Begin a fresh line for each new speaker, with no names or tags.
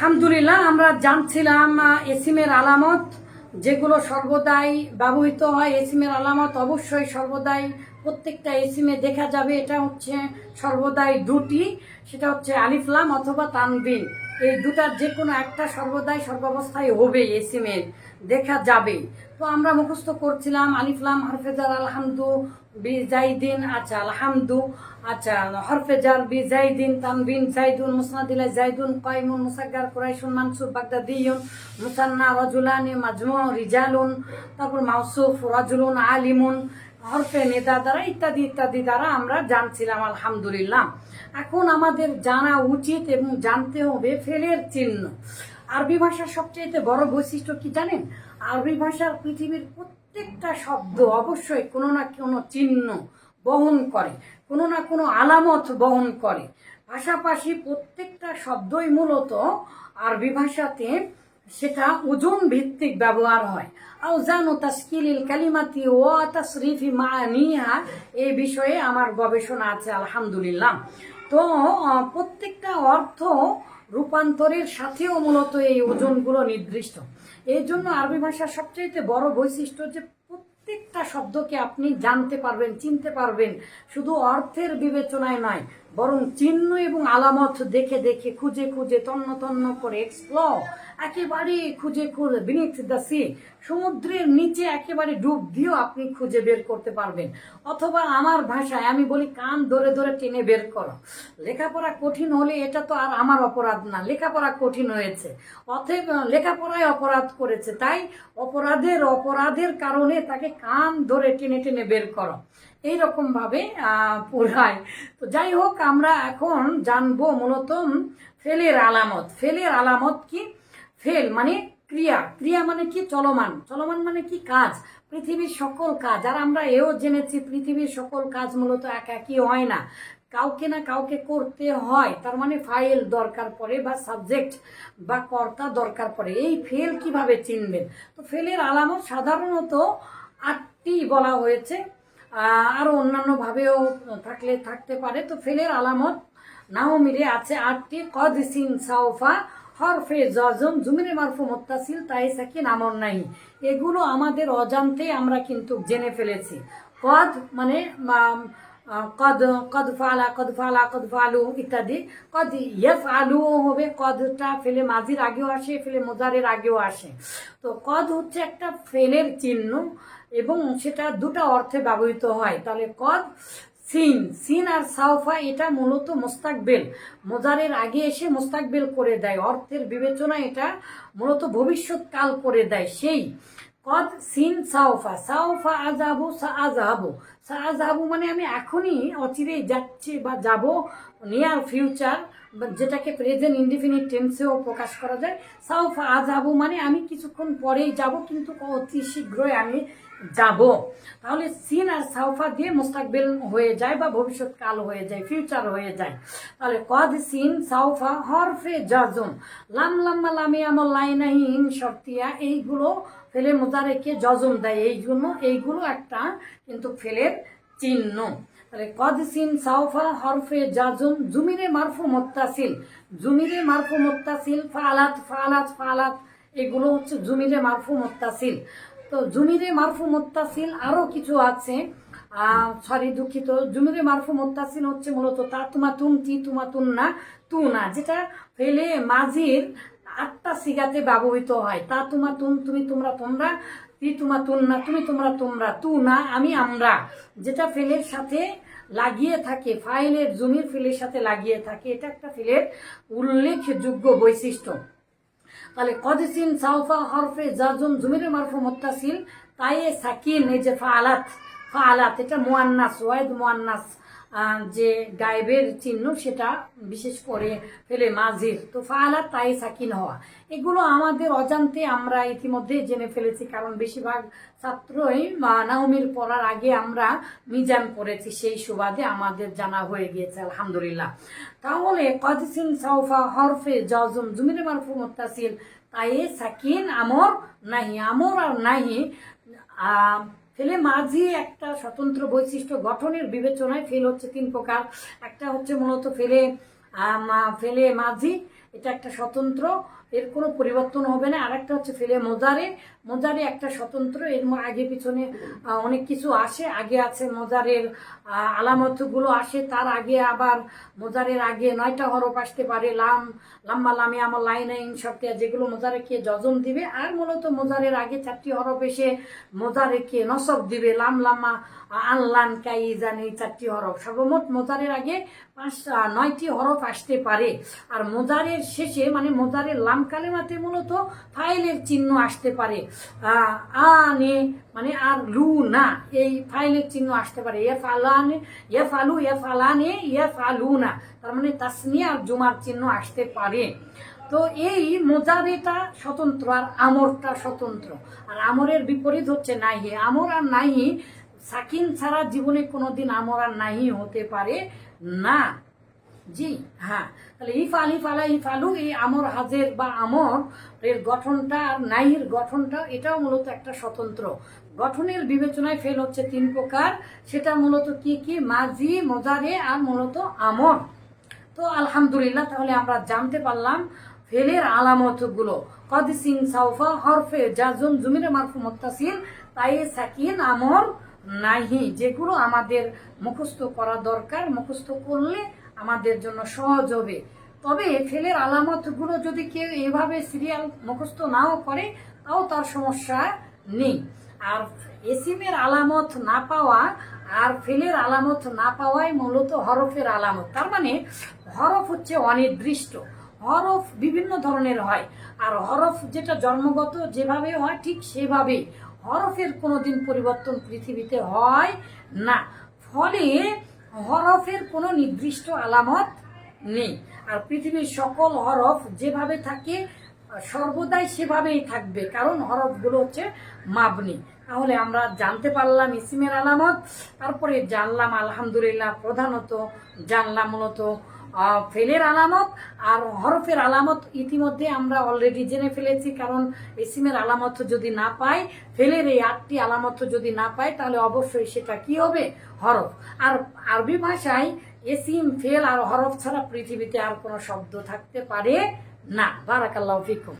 আলহামদুলিল্লাহ, আমরা জানছিলাম এসিমের আলামত, যেগুলো সর্বদাই ব্যবহৃত হয়, এসিমের আলামত অবশ্যই সর্বদাই, প্রত্যেকটা এসিমে দেখা যাবে, এটা হচ্ছে সর্বদাই দুটি, সেটা হচ্ছে আলিফলাম অথবা তানবিন এই দুটার যে কোনো একটা সর্বদাই, সর্বাবস্থায় হবে এসিমের, দেখা যাবে তো আমরা মুখস্থ করছিলাম আলিফলাম হরফেজার আলহামদু আচ্ছা আচ্ছা হরফেজার বি জাইদিন জাইদুন মানসুর রজুলানি তারপর রজুলুন হরফে নেতা দ্বারা ইত্যাদি ইত্যাদি দ্বারা আমরা জানছিলাম আলহামদুলিল্লাহ এখন আমাদের জানা উচিত এবং জানতে হবে ফেলের চিহ্ন। আরবি ভাষার সবচেয়ে বড় বৈশিষ্ট্য কি জানেন? আরবি ভাষার পৃথিবীর প্রত্যেকটা শব্দ অবশ্যই কোনো না কোনো চিহ্ন বহন করে, কোনো না কোনো আলামত বহন করে। পাশাপাশি প্রত্যেকটা শব্দই মূলত আরবি ভাষাতে সেটা ওজন ভিত্তিক ব্যবহার হয়। আউজান ও তাস্কিলিল কালিমাতি ও তাসরিফি মানিহা এই বিষয়ে আমার গবেষণা আছে, আলহামদুলিল্লাহ। তো প্রত্যেকটা অর্থ রূপান্তরের সাথেও মূলত এই ওজনগুলো নির্দিষ্ট। এই জন্য আরবি ভাষার সবচেয়ে বড় বৈশিষ্ট্য যে প্রত্যেকটা শব্দকে আপনি জানতে পারবেন, চিনতে পারবেন। শুধু অর্থের বিবেচনায় নয়, বরং চিহ্ন এবং আলামত দেখে দেখে, খুঁজে খুঁজে, তন্ন তন্ন করে এক্সপ্লোর একেবারে খুঁজে বিনিথ সি সমুদ্রের নিচে একেবারে ডুব দিয়েও আপনি খুঁজে বের করতে পারবেন। অথবা আমার ভাষায় আমি বলি কান ধরে ধরে টেনে বের করো। লেখাপড়া কঠিন হলে এটা তো আর আমার অপরাধ না। লেখাপড়া কঠিন হয়েছে। অতএব লেখাপড়ায় অপরাধ করেছে। তাই অপরাধের অপরাধের কারণে তাকে কান ধরে টেনে টেনে বের করো। এইরকম ভাবে আহ, পড়ায় তো যাই হোক আমরা এখন জানব মূলত ফেলের আলামত। ফেলের আলামত কি? ফেল মানে ক্রিয়া। ক্রিয়া মানে কি? চলমান। চলমান মানে কি? কাজ। পৃথিবীর সকল কাজ। আর আমরা এও জেনেছি পৃথিবীর সকল কাজ মূলত এক একই হয় না। কাউকে না কাউকে করতে হয়। তার মানে ফাইল দরকার পড়ে বা সাবজেক্ট বা কর্তা দরকার পড়ে। এই ফেল কীভাবে চিনবেন? তো ফেলের আলামত সাধারণত আটটি বলা হয়েছে। আহ, আরও অন্যান্য ভাবেও থাকলে থাকতে পারে। তো ফেলের আলামত নাও মিলে আছে আটটি। কদ সিন সাউফা হরফে জজম জুমিরে মারফু মোত্তাসিল, তাই সাকিন আমর নাই। এগুলো আমাদের অজান্তে আমরা কিন্তু জেনে ফেলেছি। কদ মানে কদ কদ ফালা কদ ফালা, কদ ফালু ইত্যাদি। কদ ইয়েফ আলুও হবে, কদটা ফেলে মাঝির আগেও আসে, ফেলে মোজারের আগেও আসে। তো কদ হচ্ছে একটা ফেলের চিহ্ন এবং সেটা দুটো অর্থে ব্যবহৃত হয়। তাহলে কদ সিন সিন আর সাউফা এটা মূলত মোস্তাকবেল মোজারের আগে এসে মোস্তাকবেল করে দেয়। অর্থের বিবেচনা এটা মূলত ভবিষ্যৎকাল করে দেয় সেই। কদ সিন সাউফা সাউফা আজাবু সা আজাবু সা আজাবু মানে আমি এখনই অচিরেই যাচ্ছি বা যাব নিয়ার ফিউচার যেটাকে প্রেজেন্ট ইনডিফিনিট টেন্সেও প্রকাশ করা যায়। সাউফা আজাবু মানে আমি কিছুক্ষণ পরেই যাব, কিন্তু অতি শীঘ্রই আমি যাব। তাহলে সিন আর সাউফা দিয়ে মুস্তাকবিল হয়ে যায় বা ভবিষ্যৎকাল হয়ে যায় ফিউচার হয়ে যায়। তাহলে কদ সিন সাউফা হরফে জাজুন লাম, লাম্মা, লামি, আমল লাইনাহি ইন শর্তিয়া, এইগুলো ফেলে মোজারেকে জজম দেয়। এই জন্য এইগুলো একটা কিন্তু ফেলের চিহ্ন। কদ সিন সাউফা হরফে জাজুম জুমিরে মারফু মোত্তাসিল জুমিরে মারফু মোত্তাসিল, ফালাত ফালাত ফালাত, এগুলো হচ্ছে জুমিরে মারফু মোত্তাসিল। তো জুমিরে মারফু মোত্তাসিল আরও কিছু আছে। সরি, দুঃখিত। জুমিরে মারফু মোত্তাসিল হচ্ছে মূলত তা তুমা তুম তি তুমা তুম না তু না যেটা ফেলে মাঝির আটটা সিগাতে ব্যবহৃত হয়। তা তুমা তুম তুমি তোমরা তোমরা তি তুমা তুম না, তুমি তোমরা তোমরা, তু না, আমি আমরা। যেটা ফেলের সাথে লাগিয়ে থাকে, ফাইলের জমির ফেলের সাথে লাগিয়ে থাকে, এটা একটা ফেলের উল্লেখযোগ্য বৈশিষ্ট্য। তাহলে, কদিসিন সাউফা হরফে জাজুম জুমিরে মারফু মুত্তাসিল তাই সাকিন এই যে ফা আলাত ফালাত ফালাত, এটা মোয়ান্নাস, ওয়াইদ মোয়ান্নাস। যে গায়েবের চিহ্ন সেটা বিশেষ করে ফেলে মাঝির। তো ফালাত তাই সাকিন হওয়া। এগুলো আমাদের অজান্তে আমরা ইতিমধ্যে জেনে ফেলেছি, কারণ বেশিরভাগ ছাত্রই নাহমির পড়ার আগে আমরা মিজান পড়েছি, সেই সুবাদে আমাদের জানা হয়ে গিয়েছে, আলহামদুলিল্লাহ। তাহলে কদিসিন সাউফা হরফে জজম জুমিরে মারফু মুত্তাসিল, তাই সাকিন আমর নাহি, আমর আর নাহি ফেলে মাঝি একটা স্বতন্ত্র বৈশিষ্ট্য গঠনের বিবেচনায় ফেল হচ্ছে তিন প্রকার। একটা হচ্ছে মূলত ফেলে ফেলে মাঝি এটা একটা স্বতন্ত্র, এর কোনো পরিবর্তন হবে না। আর একটা হচ্ছে ফেলে মোজারে। মোজারে একটা স্বতন্ত্র, এর আগে পিছনে অনেক কিছু আসে। আগে আছে মোজারের আলামতগুলো আসে। তার আগে আবার মোজারের আগে নয়টা হরফ আসতে পারে। লাম লাম্বা লামে আমার লাইন লাইনে ইনসবটিয়া যেগুলো মোজারেকে যজন দিবে। আর মূলত মোজারের আগে চারটি হরফ এসে মোজারেকে নসব দিবে। লাম, লাম্মা আনলান কাই, জানি চারটি হরফ। সর্বমোট মোজারের আগে পাঁচ নয়টি হরফ আসতে পারে। আর মোজারের শেষে মানে মোজারের লাম কালেমাতে মূলত ফাইলের চিহ্ন আসতে পারে। আনে মানে আর লু না, এই ফাইলের চিহ্ন আসতে পারে। এফ আলানে এফ, আলু, এফ আলানে এফ, আলু না, তার মানে তাসনিয়া আর জুমার চিহ্ন আসতে পারে। তো এই মোজারেটা স্বতন্ত্র আর আমরটা স্বতন্ত্র। আর আমরের বিপরীত হচ্ছে নাহি। আমর আর নাহি, সাকিন ছাড়া জীবনে কোনোদিন আমর আর নাহি হতে পারে না। জি হ্যাঁ। তাহলে ইফাল ইফালা ইফালু এই আমর হাজের বা আমর, এর গঠনটা আর নাইয়ের গঠনটা, এটাও মূলত একটা স্বতন্ত্র। গঠনের বিবেচনায় ফেল হচ্ছে তিন প্রকার। সেটা মূলত কি কি? মাজি, মোজারে আর মূলত আমর। তো আলহামদুলিল্লাহ, তাহলে আমরা জানতে পারলাম ফেলের আলামতগুলো। কদ সিং সাউফা, হরফে জাজুম, জুমিরে মারফু মুত্তাসিল, তাই সাকিন, আমর, নাহি। যেগুলো আমাদের মুখস্থ করা দরকার, মুখস্থ করলে আমাদের জন্য সহজ হবে। তবে ফেলের আলামতগুলো যদি কেউ এভাবে সিরিয়াল মুখস্থ নাও করে, তাও তার সমস্যা নেই। আর এসিমের আলামত না পাওয়া আর ফেলের আলামত না পাওয়াই মূলত হরফের আলামত। তার মানে হরফ হচ্ছে অনির্দিষ্ট। হরফ বিভিন্ন ধরনের হয়। আর হরফ যেটা জন্মগত যেভাবে হয় ঠিক সেভাবেই হরফের কোনোদিন পরিবর্তন পৃথিবীতে হয় না। ফলে হরফের কোনো নির্দিষ্ট আলামত নেই। আর পৃথিবীর সকল হরফ যেভাবে থাকে, সর্বদাই সেভাবেই থাকবে, কারণ হরফগুলো হচ্ছে মাবনি। তাহলে আমরা জানতে পারলাম ইসিমের আলামত, তারপরে জানলাম আলহামদুলিল্লাহ প্রধানত, জানলাম মূলত ফেলের আলামত আর হরফের আলামত ইতিমধ্যে আমরা অলরেডি জেনে ফেলেছি, কারণ এসিমের আলামত যদি না পাই, ফেলের এই আটটি আলামত যদি না পাই, তাহলে অবশ্যই সেটা কি হবে? হরফ। আর আরবি ভাষায় এসিম, ফেল আর হরফ ছাড়া পৃথিবীতে আর কোনো শব্দ থাকতে পারে না। বারাকাল্লাহ ফিকুম।